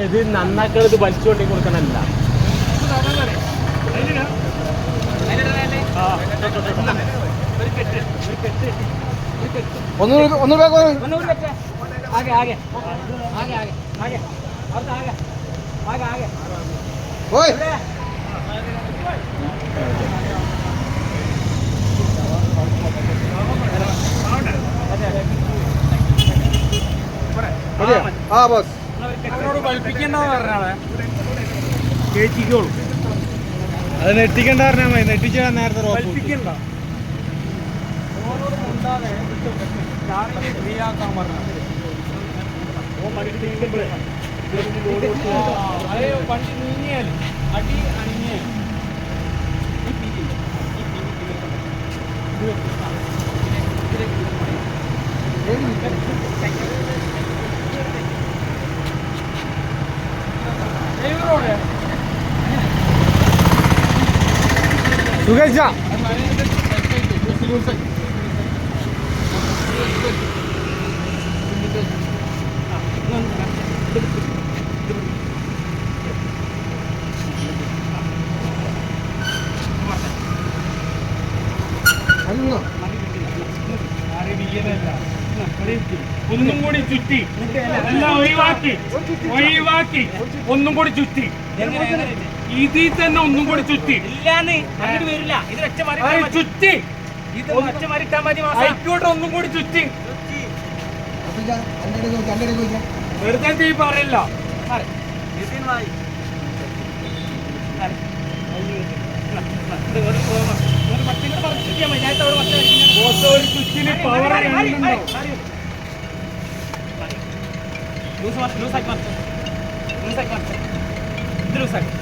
ഇത് നന്നാക്കണത് വലിച്ചു കൊണ്ടി കൊടുക്കണമല്ല ഓയ്. ആ ബസ്. അത് നെട്ടിക്കണ്ട പറഞ്ഞാൽ നെട്ടിച്ചാൽ നേരത്തെ വണ്ടി നീങ്ങിയാൽ അടി അണിങ്ങിയാൽ അന്ന് ഒന്നും കൂടി ചുറ്റി. എല്ലാം ഒഴിവാക്കി. ഒഴിവാക്കി. ഒന്നും കൂടി ചുറ്റി ഇതിൽ തന്നെ ഒന്നും കൂടി ചുറ്റി. ഇല്ലാന്ന്. ഇത് ചുറ്റി. ഇത് ഒറ്റ മാറി മതി ആയിക്കോട്ടെ ഒന്നും കൂടി ചുറ്റി. വെറുതെ തീ പറയില്ല. ലൂസാക്കി ലൂസാക്കി ലൂസാക്കി.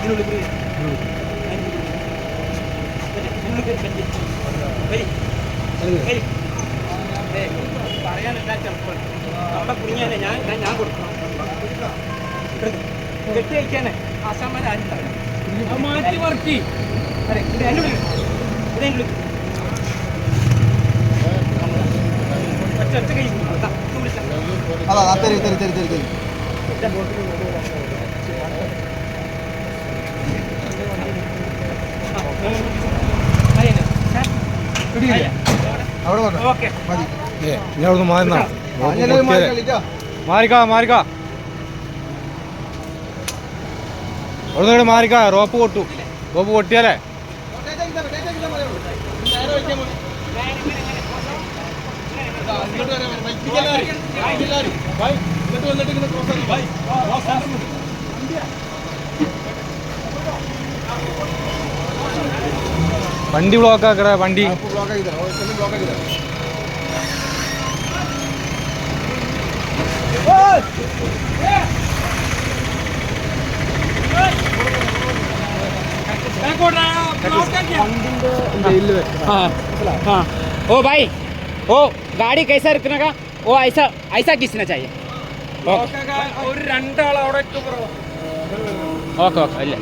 ഇതിനുള്ളിൽ കൂടി ഇതിനുള്ളിൽ പറ്റി. വരി, വരി. ഏ, പറയാനെന്താ ചെറുപ്പം അവിടെ കുടുങ്ങിയാലേ ഞാൻ ഞാൻ ഞാൻ കൊടുക്കണം. കെട്ടി അയക്കാനേ ആശാന്മാരെ ആരും ഉണ്ടാവില്ല മാറ്റി മറിക്കി അതെ ഇത് എന്റെ ഇത് എന്റെ ഒറ്റ കൈ. അതാ തരി തരി അവിടെ റോപ്പ് പൊട്ടു. റോപ്പ് പൊട്ടിയാലേ. ഇങ്ങോട്ട് വന്നിട്ട് வண்டி பிளாக் ஆக்குற வண்டி பிளாக் ஆகிதா பிளாக் ஆகிதா ओ भाई ओ गाड़ी कैसा रखने का वो ऐसा ऐसा खींचना चाहिए ഓക്കെ ഓക്കെ ഓക്കെ അല്ലേ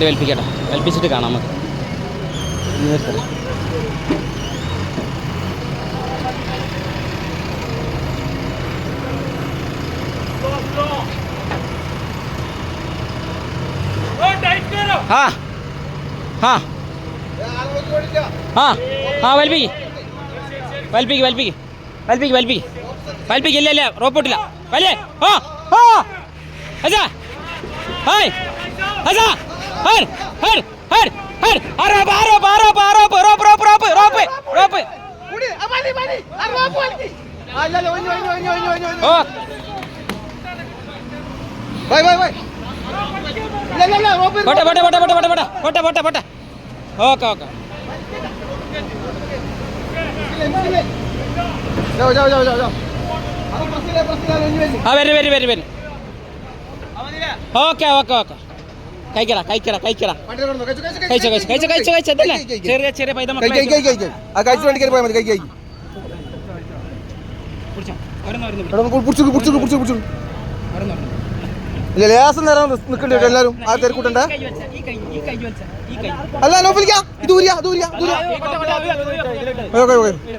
വണ്ടി വലിപ്പിക്കട്ടെ. വലിപ്പിച്ചിട്ട് കാണാം നമുക്ക്. നിർത്തണം ആ. ആ. ആ. ആ വലിപ്പിക്ക്. വലിപ്പിക്ക് വലിപ്പിക്ക്. വലിപ്പിക്ക് വലിപ്പിക്ക്. വലിപ്പിക്ക് ഇല്ല ഇല്ല. റോപ്പോട്ടില്ല വലിയ. ആ. ആ. അജാ ഹായ്. അജാ ഹർ ഹർ ഹർ ഹർ ആരോപ് ആരോപ് ആരോപ് ആരോപ് rope rope rope rope rope. പോട്ടെ പോട്ടെ പോട്ടെ പോട്ടെ പോട്ടെ പോട്ടെ പോട്ടെ പോട്ടെ. Okay okay. ആ വരും. വരും വരും വരും ഓക്കെ ഓക്കെ ഓക്കെ. കഴിക്കടാ കഴിച്ചു കഴിച്ചോ കഴിച്ചോ കഴിച്ചോ കഴിച്ചോ അതല്ലേ ചെറിയ ചെറിയ പൈത ഇല്ല ലേസം നേരം നിൽക്കേണ്ടി ആ തിരക്കൂട്ടണ്ടേ അല്ല ദൂരിയ ദൂരിയ. ഓക്കെ ഓക്കെ ഓക്കെ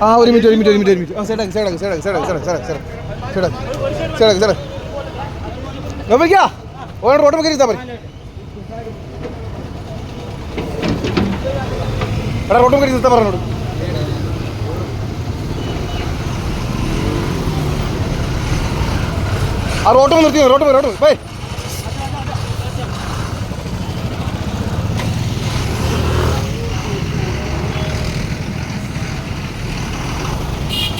ആ ഒരു മിനിറ്റ് ഒരു മിനിറ്റ് ഒരു മിനിറ്റ് ഒരു മിനിറ്റ് ആ ചേട്ടാ ചേട്ടാ ചേട്ടാ ചേട്ടാ ചേട്ടാ ചേട്ടാ സൈഡാക്കി സൈഡാക്കി സൈഡാക്കി നോപ്പിലിക്ക ഓരോ റോഡ് കയറി പറ എടാ റോഡ് കയറി നിർത്താൻ പറഞ്ഞോട്. ആ റോഡ് നിർത്തി road road by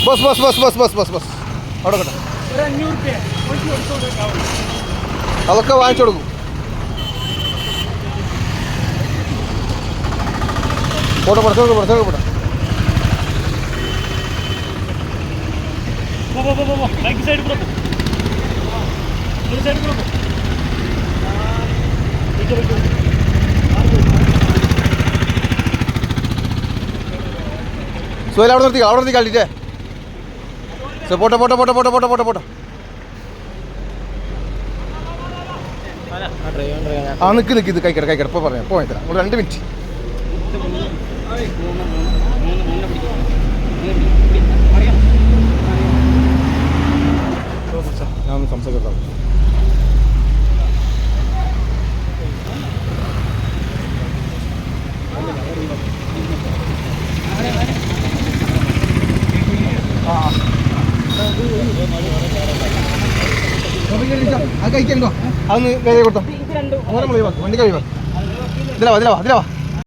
bus bus bus bus bus bus bus. അവിടെ കേട്ടോ. അതൊക്കെ വാങ്ങിച്ചു കൊടുക്കും. പോട്ടെ പുറത്തോട്ട് പുറത്തോട്ട് പോട്ടെ സുഹേൽ അവിടെ നിർത്തിക്കാം അവിടെ നിർത്തിക്കാം അല്ലേ പോട്ടെ പോട്ടെ പോട്ടെ പോട്ടെ പോട്ടെ പോട്ടെ പോട്ടെ. ആ നിൽക്ക് നിൽക്ക് ഇത് കൈക്കട കൈക്കട ഇപ്പോൾ പറയാം. പോയി തരാം ഒരു രണ്ട് മിനിറ്റ്. അത് കഴിക്കാൻ അതൊന്ന് വേഗം കൊടുത്തോ. വണ്ടി കഴിവാ ഇതിലാവാ ഇതിലാവാ ഇതിലാവാ